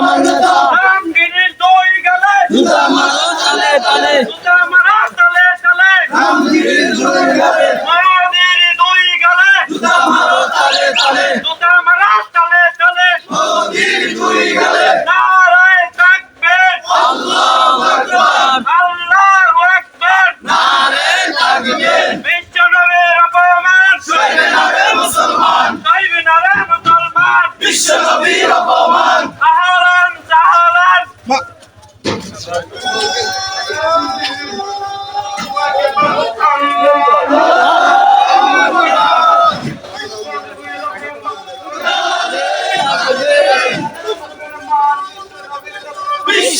মান্যতা রামগিরির দই গেলে জুতা মারো তালে তালে। তালে তালে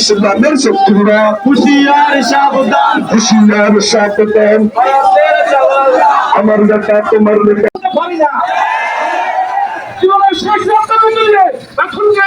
ইসলামের শত্রুরা হুশিয়ার সাবধান হুশিয়ার সাবধান আমার লেখা তোমার না জীবনের শেষ রাস্তা এখন যে